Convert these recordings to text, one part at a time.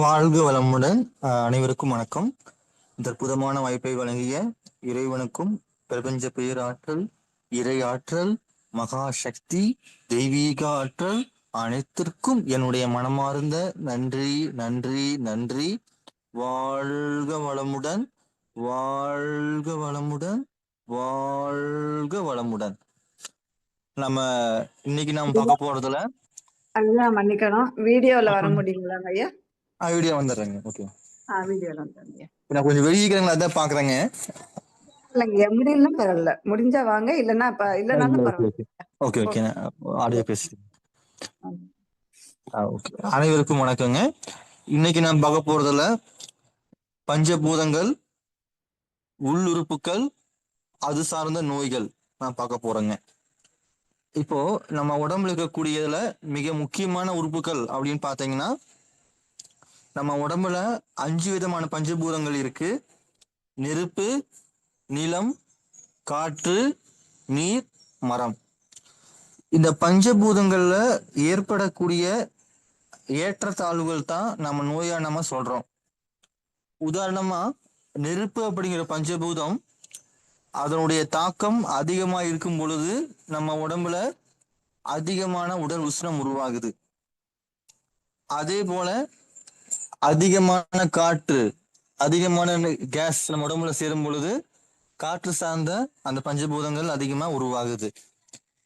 வாழ்க வளமுடன் அனைவருக்கும் வணக்கம். இந்த அற்புதமான வாய்ப்பை வழங்கிய இறைவனுக்கும் பிரபஞ்ச பேராற்றல் இறை ஆற்றல் மகா சக்தி தெய்வீக ஆற்றல் அனைத்திற்கும் என்னுடைய மனமார்ந்த நன்றி நன்றி நன்றி. வாழ்க வளமுடன் வாழ்க வளமுடன் வாழ்க வளமுடன். நம்ம இன்னைக்கு நாம் பார்க்க போறதுல மன்னிக்கணும். வீடியோல வர முடியுங்களாங்க ஐயா ஐடியா வந்துடுறேங்க. ஓகே ஆ வீடியோல வந்துடுங்க நான் கொஞ்சம் வெளியிக்கிறேங்களா அதான் பாக்குறேங்க. இல்லைங்க முடியல பரவாயில்ல முடிஞ்சா வாங்க இல்லைன்னா இப்ப இல்லைனாலும் பரவாயில்ல. ஓகே ஓகே ஆடியோ பேசுறேன் ஓகே அனைவருக்கும் வணக்கங்க. இன்னைக்கு நான் பார்க்க போறதுல பஞ்சபூதங்கள் உள்ளுறுப்புகள் அது சார்ந்த நோய்கள் நான் பார்க்க போறேங்க. இப்போ நம்ம உடம்புல இருக்கக்கூடியதுல மிக முக்கியமான உறுப்புகள் அப்படின்னு பார்த்தீங்கன்னா நம்ம உடம்புல அஞ்சு விதமான பஞ்சபூதங்கள் இருக்கு. நெருப்பு நிலம் காற்று நீர் மரம். இந்த பஞ்சபூதங்கள்ல ஏற்படக்கூடிய ஏற்றத்தாழ்வுகள் தான் நம்ம நோயா நம்ம சொல்றோம். உதாரணமா நெருப்பு அப்படிங்கிற பஞ்சபூதம் அதனுடைய தாக்கம் அதிகமா இருக்கும் பொழுது நம்ம உடம்புல அதிகமான உடல் உஷ்ணம் உருவாகுது. அதே போல அதிகமான காற்று அதிகமான கேஸ் நம்ம உடம்புல சேரும் பொழுது காற்று சார்ந்த அந்த பஞ்சபூதங்கள் அதிகமா உருவாகுது.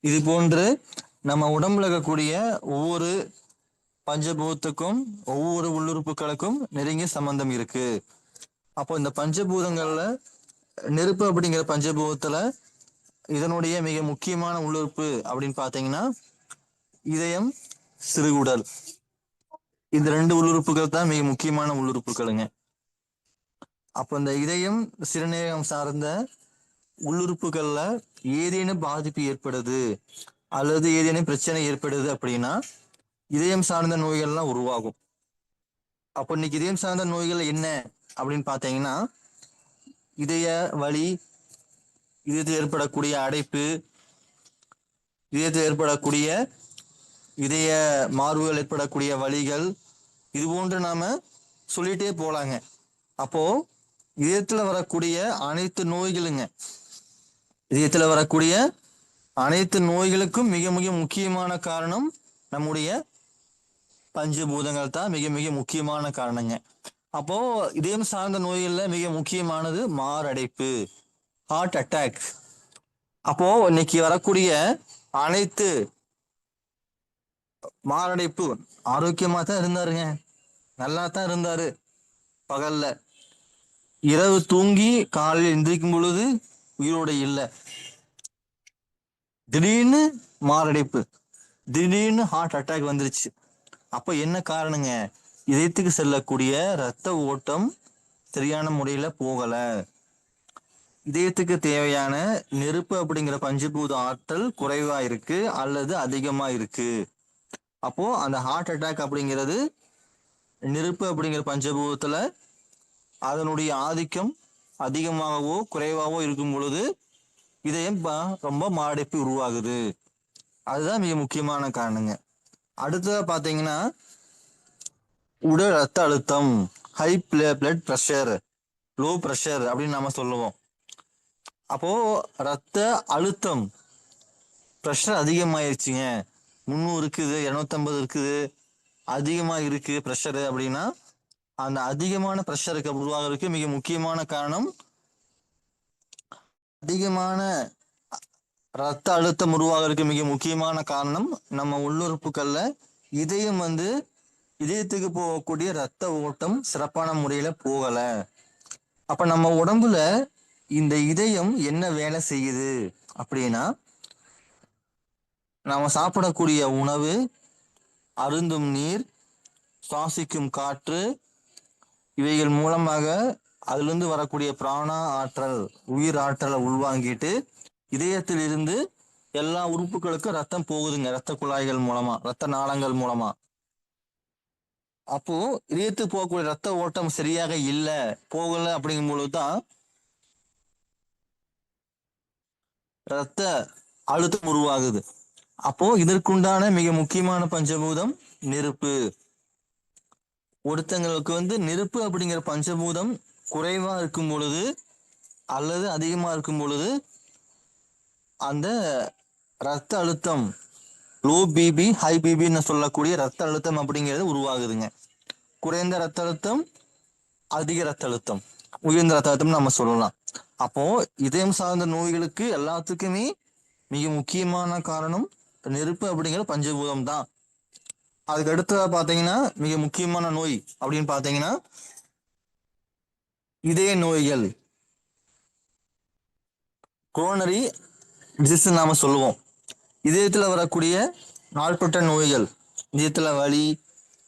இது போன்று நம்ம உடம்புல இருக்கக்கூடிய ஒவ்வொரு பஞ்சபூதத்துக்கும் ஒவ்வொரு உள்ளுறுப்புகளுக்கும் நெருங்கிய சம்பந்தம் இருக்கு. அப்போ இந்த பஞ்சபூதங்கள்ல நெருப்பு அப்படிங்கிற பஞ்சபூதத்துல இதனுடைய மிக முக்கியமான உள்ளுறுப்பு அப்படின்னு பாத்தீங்கன்னா இதயம் சிறுகுடல். இந்த ரெண்டு உள்ளுறுப்புகள் தான் மிக முக்கியமான உள்ளுறுப்புகளுங்க. அப்போ இந்த இதயம் சிறுநீரகம் சார்ந்த உள்ளுறுப்புகள்ல ஏதேனும் பாதிப்பு ஏற்படுது அல்லது ஏதேனும் பிரச்சனை ஏற்படுது அப்படின்னா இதயம் சார்ந்த நோய்கள்லாம் உருவாகும். அப்போ இன்னைக்கு இதயம் சார்ந்த நோய்கள் என்ன அப்படின்னு பார்த்தீங்கன்னா இதய வலி இதயத்தில் ஏற்படக்கூடிய அடைப்பு இதயத்தில் ஏற்படக்கூடிய இதய மார்புகள் ஏற்படக்கூடிய வழிகள் இது போன்று நாம சொல்லிட்டே போலாங்க. அப்போ இதயத்துல வரக்கூடிய அனைத்து நோய்களுங்க இதயத்துல வரக்கூடிய அனைத்து நோய்களுக்கும் மிக மிக முக்கியமான காரணம் நம்முடைய பஞ்சபூதங்கள் தான் மிக மிக முக்கியமான காரணங்க. அப்போ இதயம் சார்ந்த நோய்கள்ல மிக முக்கியமானது மாரடைப்பு ஹார்ட் அட்டாக் அப்போ இன்னைக்கு வரக்கூடிய அனைத்து மாரடைப்பு ஆரோக்கியமா தான் இருந்தாருங்க. நல்லா தான் இருந்தாரு. பகல்ல. இரவு தூங்கி காலையில் எந்திரிக்கும் பொழுது உயிரோட இல்லை. திடீர்னு மாரடைப்பு. திடீர்னு ஹார்ட் அட்டாக் வந்துருச்சு. அப்ப என்ன காரணங்க? இதயத்துக்கு செல்லக்கூடிய ரத்த ஓட்டம் சரியான முறையில போகல. இதயத்துக்கு தேவையான நெருப்பு அப்படிங்கிற பஞ்சபூத ஆற்றல் குறைவா இருக்கு அல்லது அதிகமா இருக்கு. அப்போ அந்த ஹார்ட் அட்டாக் அப்படிங்கிறது நெருப்பு அப்படிங்கிற பஞ்சபூதத்துல அதனுடைய ஆதிக்கம் அதிகமாகவோ குறைவாகவோ இருக்கும் பொழுது இதயம் ரொம்ப மாடைப்பு உருவாகுது. அதுதான் மிக முக்கியமான காரணங்க. அடுத்ததா பாத்தீங்கன்னா உடல் ரத்த அழுத்தம் high blood pressure low pressure அப்படின்னு நம்ம சொல்லுவோம். அப்போ ரத்த அழுத்தம் ப்ரெஷர் அதிகமாயிருச்சுங்க. முந்நூறு இருக்குது இரநூத்தம்பது இருக்குது. அதிகமா இருக்கு ப்ரெஷரு அப்படின்னா அந்த அதிகமான ப்ரெஷருக்கு உருவாகிறதுக்கு மிக முக்கியமான காரணம் அதிகமான ரத்த அழுத்தம் உருவாகிறதுக்கு மிக முக்கியமான காரணம் நம்ம உள்ளுறுப்புகள்ல இதயம் வந்து இதயத்துக்கு போகக்கூடிய ரத்த ஓட்டம் சிறப்பான முறையில போகல. அப்ப நம்ம உடம்புல இந்த இதயம் என்ன வேலை செய்யுது அப்படின்னா நாம சாப்பிடக்கூடிய உணவு அருந்தும் நீர் சுவாசிக்கும் காற்று இவைகள் மூலமாக அதிலிருந்து வரக்கூடிய பிராணா ஆற்றல் உயிர் ஆற்றலை உள்வாங்கிட்டு இதயத்தில் இருந்து எல்லா உறுப்புகளுக்கும் ரத்தம் போகுதுங்க. ரத்த குழாய்கள் மூலமா ரத்த நாளங்கள் மூலமா. அப்போ இதயத்துக்கு போகக்கூடிய ரத்த ஓட்டம் சரியாக இல்லை போகல அப்படிங்கும் பொழுதுதான் ரத்த அழுத்தம் உருவாகுது. அப்போ இதற்குண்டான மிக முக்கியமான பஞ்சபூதம் நெருப்பு. ஒருத்தங்களுக்கு வந்து நெருப்பு அப்படிங்கிற பஞ்சபூதம் குறைவா இருக்கும் பொழுது அல்லது அதிகமா இருக்கும் பொழுது அந்த ரத்த அழுத்தம் லோ பிபி ஹை பிபின்னு சொல்லக்கூடிய ரத்த அழுத்தம் அப்படிங்கிறது உருவாகுதுங்க. குறைந்த ரத்த அழுத்தம் அதிக ரத்த அழுத்தம் உயர்ந்த ரத்த அழுத்தம் நம்ம சொல்லலாம். அப்போ இதயம் சார்ந்த நோய்களுக்கு எல்லாத்துக்குமே மிக முக்கியமான காரணம் நெருப்பு அப்படிங்கிற பஞ்சபூதம் தான். அதுக்கு அடுத்ததா பார்த்தீங்கன்னா மிக முக்கியமான நோய் அப்படின்னு பார்த்தீங்கன்னா இதய நோய்கள். கோனரி டிசீஸ் நாம சொல்லுவோம். இதயத்துல வரக்கூடிய நாள்பட்ட நோய்கள் இதயத்துல வலி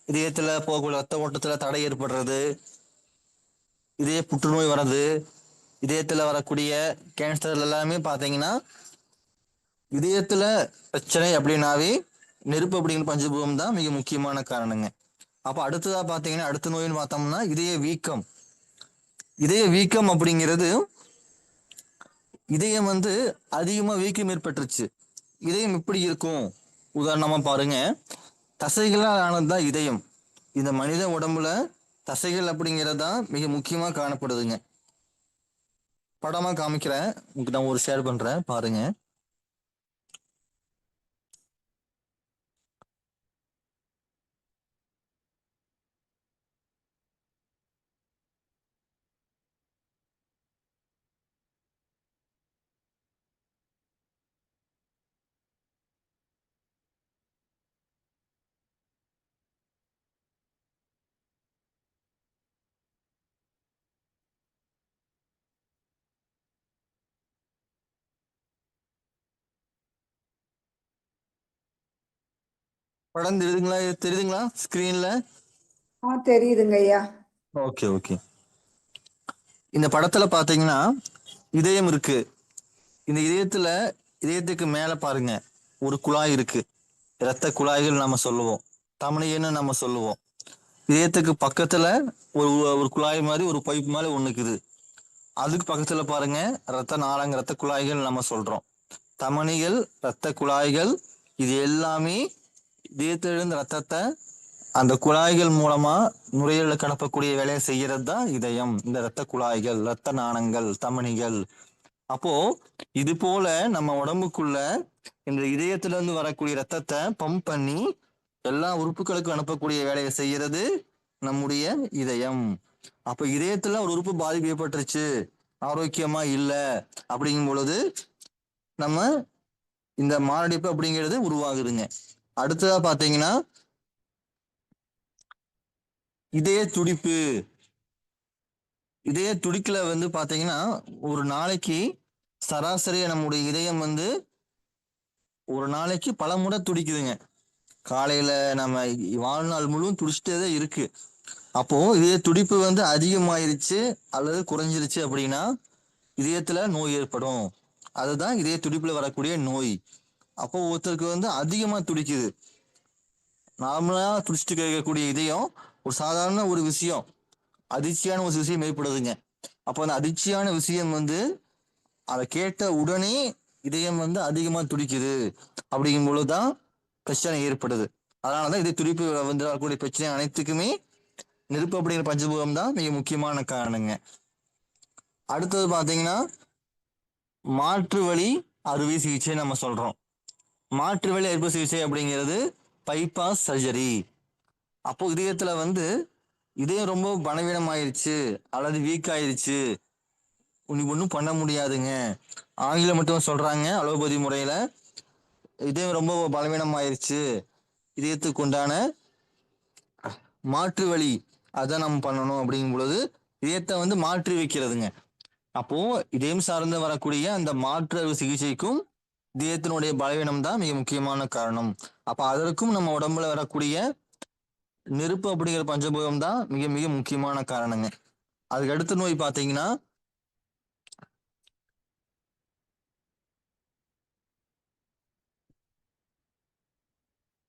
இதயத்துல போகக்கூடிய ரத்த ஓட்டத்துல தடை ஏற்படுறது இதய புற்றுநோய் வர்றது இதயத்துல வரக்கூடிய கேன்சர் எல்லாமே பார்த்தீங்கன்னா இதயத்துல பிரச்சனை அப்படின்னாவே நெருப்பு அப்படிங்கிற பஞ்சபூதம் தான் மிக முக்கியமான காரணங்க. அப்ப அடுத்ததா பாத்தீங்கன்னா அடுத்த நோய்னு பார்த்தோம்னா இதய வீக்கம். இதய வீக்கம் அப்படிங்கிறது இதயம் வந்து அதிகமா வீக்கம் ஏற்பட்டுருச்சு. இதயம் எப்படி இருக்கும். உதாரணமா பாருங்க. தசைகளால் ஆனதுதான் இதயம். இந்த மனித உடம்புல தசைகள் அப்படிங்கிறது தான் மிக முக்கியமா காணப்படுதுங்க. படமா காமிக்கிறேன். உங்களுக்கு நான் ஒரு ஷேர் பண்றேன். பாருங்க. படம் தெரியுதுங்களா? தெரியுதுங்களா? ஸ்கிரீன்ல ஆ தெரியுதுங்க ஐயா. Okay okay. இந்த படத்துல பாத்தீங்கன்னா இதயம் இருக்கு. இந்த இதயத்துல இதயத்துக்கு மேல பாருங்க. ஒரு குழாய் இருக்கு. இரத்த குழாய்கள் நம்ம சொல்லுவோம். தமணியன்னு நம்ம சொல்லுவோம். இதயத்துக்கு பக்கத்துல ஒரு ஒரு குழாய் மாதிரி ஒரு பைப் மாதிரி ஒண்ணு இருக்குது அதுக்கு பக்கத்துல பாருங்க. ரத்த நாளங்க ரத்த குழாய்கள் நம்ம சொல்றோம். தமனிகள் ரத்த குழாய்கள் இது எல்லாமே இதயத்திலிருந்து ரத்தத்தை அந்த குழாய்கள் மூலமா நுரையீரல கலப்பக்கூடிய வேலையை செய்யறது தான் இதயம். இந்த ரத்த குழாய்கள் ரத்த நாணங்கள் தமனிகள். அப்போ இது போல நம்ம உடம்புக்குள்ள இந்த இதயத்துல இருந்து வரக்கூடிய ரத்தத்தை பம்ப் பண்ணி எல்லா உறுப்புகளுக்கும் அனுப்பக்கூடிய வேலையை செய்யறது நம்முடைய இதயம். அப்ப இதயத்துல ஒரு உறுப்பு பாதிப்பு ஏற்பட்டுருச்சு ஆரோக்கியமா இல்லை அப்படிங்கும் பொழுது நம்ம இந்த மாரடைப்பு அப்படிங்கிறது உருவாகுதுங்க. அடுத்ததா பாத்தீங்கன்னா இதய துடிப்பு. இதய துடிக்கல வந்து பாத்தீங்கன்னா ஒரு நாளைக்கு சராசரியா நம்முடைய இதயம் வந்து ஒரு நாளைக்கு பல முறை துடிக்குதுங்க. காலையில நம்ம வாழ்நாள் முழுவதும் துடிச்சிட்டே தான் இருக்கு. அப்போ இதய துடிப்பு வந்து அதிகமாயிருச்சு அல்லது குறைஞ்சிருச்சு அப்படின்னா இதயத்துல நோய் ஏற்படும். அதுதான் இதய துடிப்புல வரக்கூடிய நோய். அப்போ ஒருத்தருக்கு வந்து அதிகமா துடிக்குது. நார்மலா துடிச்சிட்டு கேட்கக்கூடிய இதயம் ஒரு சாதாரண ஒரு விஷயம் அதிர்ச்சியான ஒரு விஷயம் ஏற்படுதுங்க. அப்போ அந்த அதிர்ச்சியான விஷயம் வந்து அதை கேட்ட உடனே இதயம் வந்து அதிகமா துடிக்குது அப்படிங்கும் பொழுதுதான் பிரச்சனை ஏற்படுது. அதனாலதான் இதய துடிப்பு வந்து வரக்கூடிய பிரச்சனை அனைத்துக்குமே நெருப்பு அப்படிங்கிற பஞ்சபூதம் தான் மிக முக்கியமான காரணங்க. அடுத்தது பாத்தீங்கன்னா மாற்று வழி அறுவை சிகிச்சை நம்ம சொல்றோம். மாற்று வழி அறுப்பு சிகிச்சை அப்படிங்கிறது பைபாஸ் சர்ஜரி அப்போ இதயத்துல வந்து இதயம் ரொம்ப பலவீனம் ஆயிருச்சு அல்லது வீக் ஆயிருச்சு. உனக்கு ஒன்றும் பண்ண முடியாதுங்க. ஆங்கிலம் மட்டும் சொல்றாங்க அலோபதி முறையில இதயம் ரொம்ப பலவீனம் ஆயிருச்சு இதயத்துக்கு உண்டான மாற்று வழி அதை நம்ம பண்ணணும் அப்படிங்கும் பொழுது இதயத்தை வந்து மாற்றி வைக்கிறதுங்க அப்போ இதயம் சார்ந்து வரக்கூடிய அந்த மாற்று சிகிச்சைக்கும் இதயத்தினுடைய பலவீனம் தான் மிக முக்கியமான காரணம். அப்ப அதற்கும் நம்ம உடம்புல வரக்கூடிய நெருப்பு அப்படிங்கிற பஞ்சபூதம் தான் மிக மிக முக்கியமான காரணங்க. அதுக்கு அடுத்த நோய் பாத்தீங்கன்னா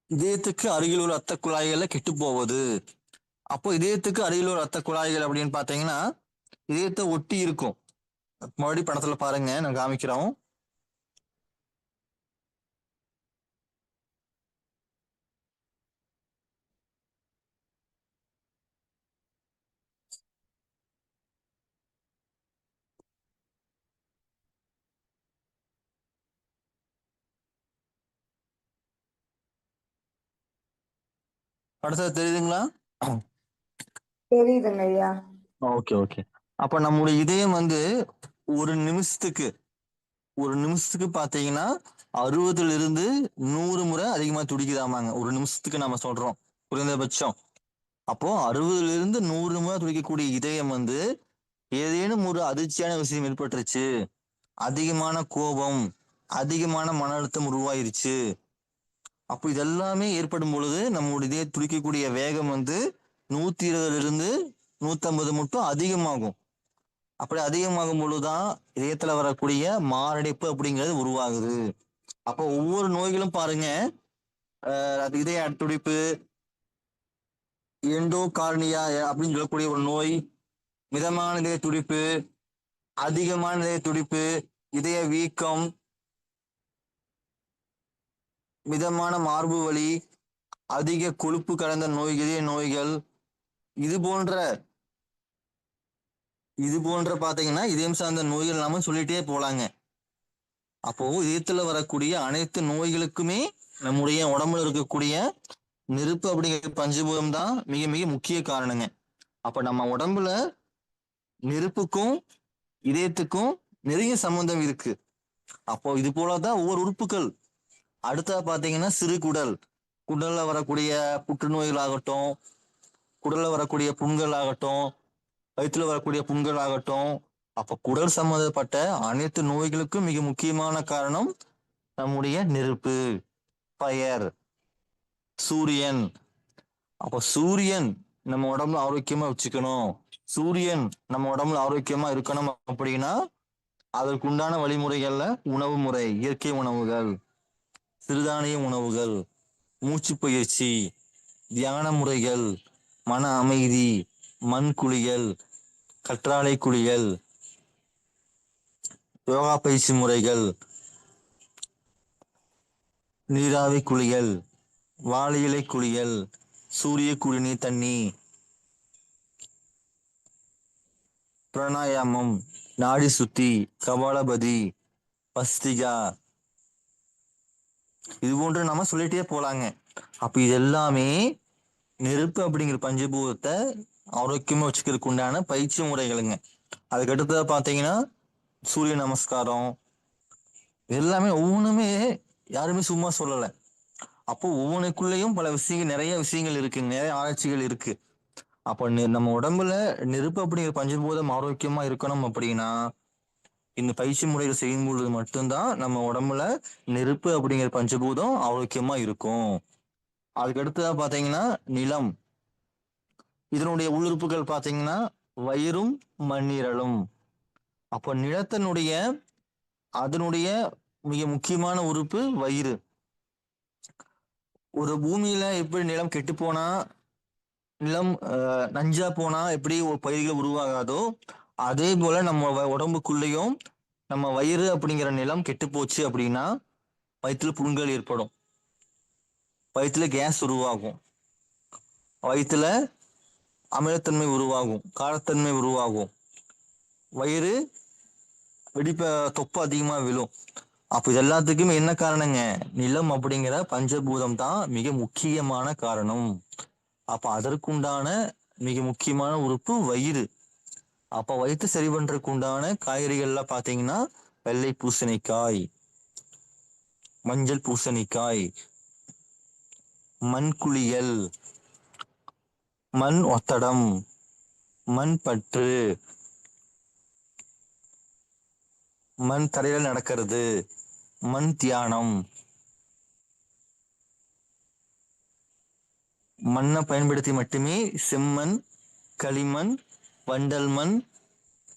இதயத்துக்கு அருகில் உள்ள ரத்த குழாய்கள்ல கெட்டு போவது அப்போ இதயத்துக்கு அருகில் உள்ள ரத்த குழாய்கள் அப்படின்னு பாத்தீங்கன்னா இதயத்தை ஒட்டி இருக்கும். மறுபடியும் படத்துல பாருங்க நான் காமிக்கிறோம் அடுத்தது தெரியுதுங்களா? தெரியுதுங்க ஐயா ஓகே ஓகே. அப்ப நம்முடைய இதயம் வந்து ஒரு நிமிஷத்துக்கு ஒரு நிமிஷத்துக்கு பாத்தீங்கன்னா அறுபதுல இருந்து நூறு முறை அதிகமா துடிக்குதாமாங்க. ஒரு நிமிஷத்துக்கு நம்ம சொல்றோம். குறைந்தபட்சம். அப்போ அறுபதுல இருந்து நூறு முறை துடிக்கக்கூடிய இதயம் வந்து ஏதேனும் ஒரு அதிர்ச்சியான விஷயம் ஏற்பட்டுருச்சு. அதிகமான கோபம் அதிகமான மன அழுத்தம் உருவாயிருச்சு. அப்போ இதெல்லாமே ஏற்படும் பொழுது நம்மளுடைய இதய துடிக்கக்கூடிய வேகம் வந்து நூத்தி இருபதுல இருந்து நூத்தம்பது மட்டும் அதிகமாகும். அப்படி அதிகமாகும் பொழுதுதான் இதயத்துல வரக்கூடிய மாரடைப்பு அப்படிங்கிறது உருவாகுது. அப்போ ஒவ்வொரு நோய்களும் பாருங்க அது இதய துடிப்பு எண்டோ கார்னியா அப்படின்னு சொல்லக்கூடிய ஒரு நோய் மிதமான இதய துடிப்பு அதிகமான இதய துடிப்பு இதய வீக்கம் மிதமான மார்பு வலி அதிக கொழுப்பு கலந்த நோய்களே நோய்கள் இது போன்ற இது போன்ற பாத்தீங்கன்னா இதயம் சார்ந்த நோய்கள் நாம சொல்லிட்டே போலாங்க. அப்போ இதயத்துல வரக்கூடிய அனைத்து நோய்களுக்குமே நம்முடைய உடம்புல இருக்கக்கூடிய நெருப்பு அப்படிங்கிற பஞ்சபூதம் தான் மிக மிக முக்கிய காரணங்க. அப்ப நம்ம உடம்புல நெருப்புக்கும் இதயத்துக்கும் நிறைய சம்பந்தம் இருக்கு. அப்போ இது போலதான் ஒவ்வொரு உறுப்புகள் அடுத்தா பாத்தீங்கன்னா சிறு குடல். குடல்ல வரக்கூடிய புற்றுநோய்கள் ஆகட்டும் குடல்ல வரக்கூடிய புண்கள் ஆகட்டும் வயிற்றுல வரக்கூடிய புண்கள் ஆகட்டும் அப்ப குடல் சம்பந்தப்பட்ட அனைத்து நோய்களுக்கும் மிக முக்கியமான காரணம் நம்முடைய நெருப்பு பயர் சூரியன். அப்ப சூரியன் நம்ம உடம்புல ஆரோக்கியமா வச்சுக்கணும். சூரியன் நம்ம உடம்புல ஆரோக்கியமா இருக்கணும் அப்படின்னா அதற்குண்டான வழிமுறைகள்ல உணவு முறை இயற்கை உணவுகள். சிறுதானிய உணவுகள் மூச்சு பயிற்சி தியான முறைகள் மன அமைதி மண் குளியல் கற்றாழை குளியல் யோகா பயிற்சி முறைகள் நீராவி குளியல் வாழை இலை குளியல் சூரிய குடிநீர் தண்ணி பிராணாயாமம் நாடி சுத்தி கபாலபதி பஸ்திகா இது போன்று நம்ம சொல்லிட்டே போலாங்க. அப்ப இது எல்லாமே நெருப்பு அப்படிங்கிற பஞ்சபூதத்தை ஆரோக்கியமா வச்சுக்கிறதுக்கு உண்டான பயிற்சி முறைகளுங்க. அதுக்கடுத்ததா பாத்தீங்கன்னா சூரிய நமஸ்காரம். எல்லாமே ஒவ்வொன்றுமே யாருமே சும்மா சொல்லல. அப்போ ஒவ்வொன்றுக்குள்ளேயும் பல விஷயங்கள் நிறைய விஷயங்கள் இருக்கு நிறைய ஆராய்ச்சிகள் இருக்கு அப்போ நெ- நம்ம உடம்புல நெருப்பு அப்படிங்கிற பஞ்சபூதம் ஆரோக்கியமா இருக்கணும் அப்படின்னா இந்த பயிற்சி முறைகள் செய்யும் பொழுது மட்டும்தான் நம்ம உடம்புல நெருப்பு அப்படிங்கிற பஞ்சபூதம் ஆரோக்கியமா இருக்கும். அதுக்கடுத்ததா பாத்தீங்கன்னா நிலம். இதனுடைய உள்ளுறுப்புகள் பாத்தீங்கன்னா வயிறும் மண்ணீரலும். அப்போ நிலத்தினுடைய அதனுடைய மிக முக்கியமான உறுப்பு வயிறு. ஒரு பூமியில எப்படி நிலம் கெட்டு போனா நிலம் அஹ், நஞ்சா போனா எப்படி ஒரு பயிர்கள் உருவாகாதோ அதே போல நம்ம வ- உடம்புக்குள்ளேயும் நம்ம வயிறு அப்படிங்கிற நிலம் கெட்டு போச்சு அப்படின்னா வயிற்றுல புண்கள் ஏற்படும். வயிற்றுல கேஸ் உருவாகும். வயிற்றுல அமிலத்தன்மை உருவாகும். காரத்தன்மை உருவாகும். வயிறு வெடிப்ப தொப்பு அதிகமா விழும். அப்ப இது எல்லாத்துக்குமே என்ன காரணங்க? நிலம் அப்படிங்கிற பஞ்சபூதம் தான் மிக முக்கியமான காரணம். அப்ப அதற்குண்டான மிக முக்கியமான உறுப்பு வயிறு. அப்ப வயிற்று சரி பண்றதுக்கு உண்டான காய்கறிகள்ல பாத்தீங்கன்னா வெள்ளை பூசணிக்காய் மஞ்சள் பூசணிக்காய் மண்குளியல் மண் ஒத்தடம் மண் பற்று மண் தரையில நடக்கிறது மண் தியானம் மண்ணை பயன்படுத்தி மட்டுமே செம்மண் களிமண் வண்டல் மண்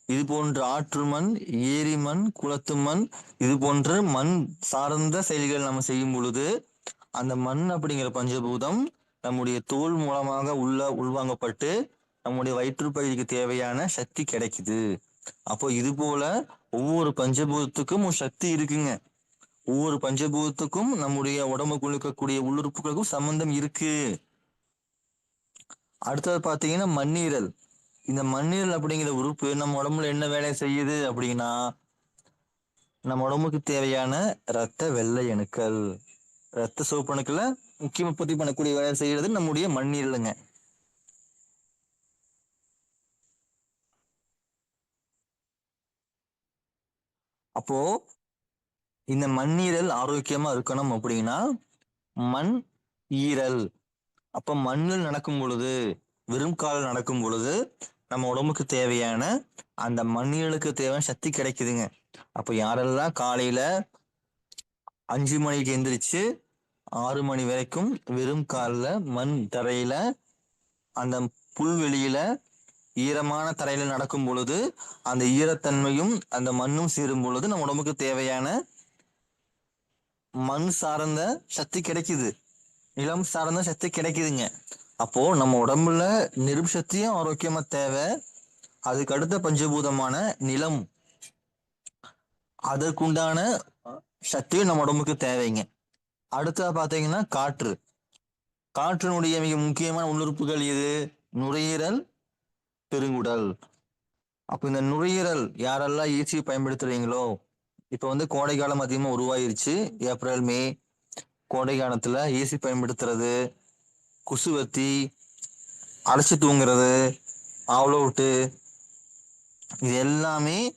இது போன்ற ஆற்று மண் ஏரி மண் குளத்து மண் இது போன்ற மண் சார்ந்த செயல்கள் நம்ம செய்யும் பொழுது அந்த மண் அப்படிங்கிற பஞ்சபூதம் நம்முடைய தோல் மூலமாக உள்ள உள்வாங்கப்பட்டு நம்முடைய வயிற்றுப்பகுதிக்கு தேவையான சக்தி கிடைக்குது. அப்போ இது போல ஒவ்வொரு பஞ்சபூதத்துக்கும் ஒரு சக்தி இருக்குங்க. ஒவ்வொரு பஞ்சபூதத்துக்கும் நம்முடைய உடம்புக்குள்ள இருக்கக்கூடிய உள்ளுறுப்புகளுக்கும் சம்பந்தம் இருக்கு. அடுத்தது பாத்தீங்கன்னா மண்ணீரல். இந்த மண்ணீரல் அப்படிங்கிற உறுப்பு நம்ம உடம்புல என்ன வேலையை செய்யுது அப்படின்னா நம்ம உடம்புக்கு தேவையான இரத்த வெள்ளை அணுக்கள். இரத்த சிவப்பு அணுக்களை முக்கிய உற்பத்தி பண்ணக்கூடிய வேலை செய்யறது நம்முடைய மண்ணீரலுங்க. அப்போ இந்த மண்ணீரல் ஆரோக்கியமா இருக்கணும் அப்படின்னா மண் ஈரல். அப்ப மண்ணில் நடக்கும் பொழுது வெறும் காலில் நடக்கும் பொழுது நம்ம உடம்புக்கு தேவையான அந்த மண்ணிகளுக்கு தேவையான சக்தி கிடைக்குதுங்க. அப்ப யாரெல்லாம் காலையில அஞ்சு மணிக்கு எந்திரிச்சு ஆறு மணி வரைக்கும் வெறும் காலில் மண் தரையில அந்த புல்வெளியில ஈரமான தரையில நடக்கும் பொழுது அந்த ஈரத்தன்மையும் அந்த மண்ணும் சேரும் பொழுது நம்ம உடம்புக்கு தேவையான மண் சார்ந்த சக்தி கிடைக்குது. நிலம் சார்ந்த சக்தி கிடைக்குதுங்க. அப்போ நம்ம உடம்புல நெருப்பு சக்தியும் ஆரோக்கியமா தேவை. அதுக்கு அடுத்த பஞ்சபூதமான நிலம். அதற்குண்டான சக்தியும் நம்ம உடம்புக்கு தேவைங்க. அடுத்ததா பாத்தீங்கன்னா காற்று. காற்றினுடைய மிக முக்கியமான உள்ளுறுப்புகள் இது நுரையீரல் பெருங்குடல். அப்போ இந்த நுரையீரல் யாரெல்லாம் ஈஸி பயன்படுத்துறீங்களோ? இப்போ வந்து கோடை காலம் அதிகமாக உருவாயிருச்சு. April May. கோடை காலத்துல ஏசி பயன்படுத்துறது. குசுவத்தி அடைச்சி தூங்குறது அவ்வளோ விட்டு இது எல்லாமே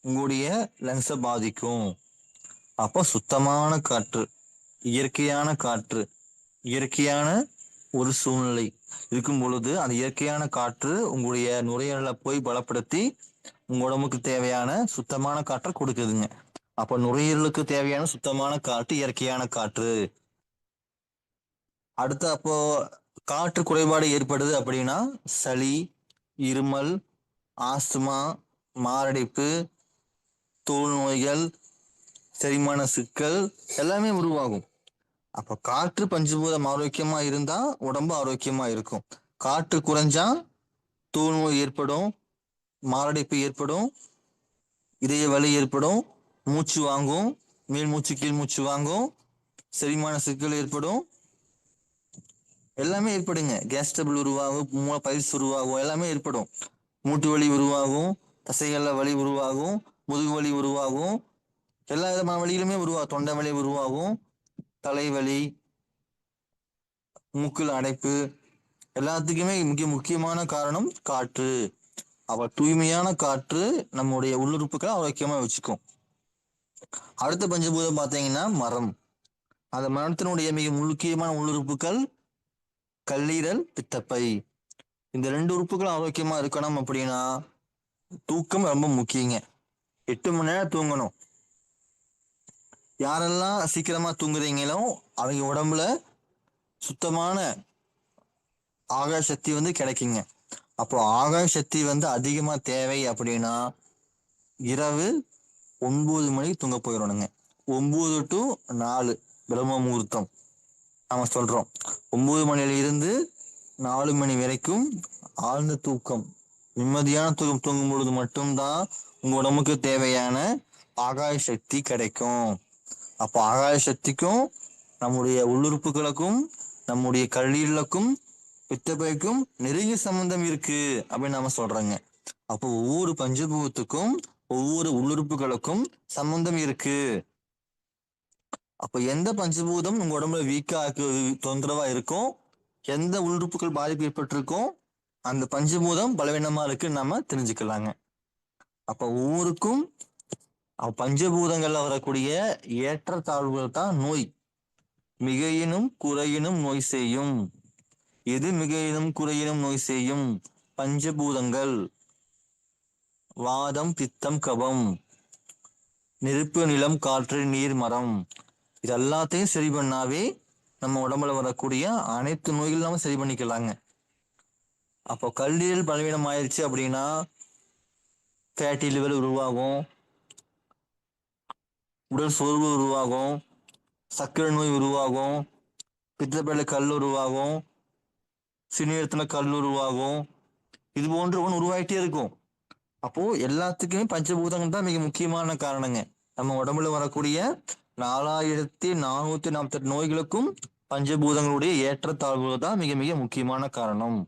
உங்களுடைய லங்ஸை பாதிக்கும். அப்போ சுத்தமான காற்று இயற்கையான காற்று இயற்கையான ஒரு சூழ்நிலை. இருக்கும் பொழுது அந்த இயற்கையான காற்று உங்களுடைய நுரையீரலை போய் பலப்படுத்தி உங்க உடம்புக்கு தேவையான சுத்தமான காற்றை கொடுக்குதுங்க. அப்ப நுரையீரலுக்கு தேவையான சுத்தமான காற்று இயற்கையான காற்று. அடுத்து அப்போ காற்று குறைபாடு ஏற்படுது அப்படின்னா சளி இருமல் ஆஸ்துமா மாரடைப்பு தோல் நோய்கள் செரிமான சிக்கல் எல்லாமே உருவாகும். அப்ப காற்று பஞ்சபூதம் ஆரோக்கியமா இருந்தா உடம்பு ஆரோக்கியமா இருக்கும். காற்று குறைஞ்சா தோல் நோய் ஏற்படும் மாரடைப்பு ஏற்படும் இதய வலி ஏற்படும் மூச்சு வாங்கும் மேல் மூச்சு கீழ் மூச்சு வாங்கும் செரிமான சிக்கல் ஏற்படும் எல்லாமே ஏற்படுங்க. கேஸ் உருவாகும் மூளை பயிற்சி உருவாகும் எல்லாமே ஏற்படும். மூட்டு வலி உருவாகும் தசைகள்ல வலி உருவாகும் முதுகு வலி உருவாகும் எல்லா விதமான வலிகளுமே உருவாகும். தொண்டை வலி உருவாகும் தலைவலி மூக்கில் அடைப்பு எல்லாத்துக்குமே மிக முக்கியமான காரணம் காற்று. அவ தூய்மையான காற்று நம்முடைய உள்ளுறுப்புகளை ஆரோக்கியமா வச்சுக்கும். அடுத்த பஞ்சபூதம் பார்த்தீங்கன்னா மரம். அந்த மரத்தினுடைய மிக முக்கியமான உள்ளுறுப்புகள் கல்லீரல் பித்தப்பை. இந்த ரெண்டு உறுப்புகளும் ஆரோக்கியமா இருக்கணும் அப்படின்னா தூக்கம் ரொம்ப முக்கியங்க. எட்டு மணி நேரம் தூங்கணும். யாரெல்லாம் சீக்கிரமா தூங்குறீங்களோ அவங்க உடம்புல சுத்தமான ஆகாய சக்தி வந்து கிடைக்குங்க. அப்போ ஆகாய சக்தி வந்து அதிகமா தேவை அப்படின்னா இரவு ஒன்பது மணிக்கு தூங்க போயிடணுங்க. ஒன்பது டு நாலு பிரம்ம முகூர்த்தம். நாம சொல்றோம். ஒன்பது மணியில இருந்து நாலு மணி வரைக்கும் ஆழ்ந்த தூக்கம் நிம்மதியான தூக்கம் தூங்கும் பொழுது மட்டும்தான் உங்க உடம்புக்கு தேவையான ஆகாய சக்தி கிடைக்கும். அப்போ ஆகாய சக்திக்கும் நம்முடைய உள்ளுறுப்புகளுக்கும் நம்முடைய கல்லீரலுக்கும் பித்தப்பைக்கும் நெருங்கிய சம்பந்தம் இருக்கு அப்படின்னு நாம சொல்றாங்க. அப்போ ஒவ்வொரு பஞ்சபூதத்துக்கும் ஒவ்வொரு உள்ளுறுப்புகளுக்கும் சம்பந்தம் இருக்கு. அப்ப எந்த பஞ்சபூதம் உங்க உடம்புல வீக்கா தொந்தரவா இருக்கும். எந்த உள்ளுறுப்புகள் பாதிப்பு ஏற்பட்டிருக்கோ அந்த பஞ்சபூதம் பலவீனமா இருக்குன்னு நம்ம தெரிஞ்சுக்கலாங்க. அப்ப ஒவ்வொருக்கும் பஞ்சபூதங்கள்ல வரக்கூடிய ஏற்றத்தாழ்வுகள் தான் நோய். மிகையினும் குறையினும் நோய் செய்யும். எது மிகையினும் குறையினும் நோய் செய்யும்? பஞ்சபூதங்கள். வாதம் பித்தம் கபம். நெருப்பு நிலம் காற்று நீர் மரம். இது எல்லாத்தையும் சரி பண்ணாவே நம்ம உடம்புல வரக்கூடிய அனைத்து நோய்கள் நம்ம சரி பண்ணிக்கலாங்க. அப்போ கல்லீரல் பலவீனம் ஆயிடுச்சு அப்படின்னா ஃபேட்டி லிவர் உருவாகும். உடல் சோர்வு உருவாகும். சர்க்கரை நோய் உருவாகும். பித்தப்பையில கல் உருவாகும். சிறுநீரத்தில் கல் உருவாகும். இது போன்று ஒன்று உருவாகிட்டே இருக்கும். அப்போ எல்லாத்துக்குமே பஞ்சபூதங்கள் தான் மிக முக்கியமான காரணங்க. நம்ம உடம்புல வரக்கூடிய நாலாயிரத்தி நானூத்தி நாற்பத்தி எட்டு நோய்களுக்கும் பஞ்சபூதங்களுடைய ஏற்றத்தாழ்வுகள் தான் மிக மிக முக்கியமான காரணம்.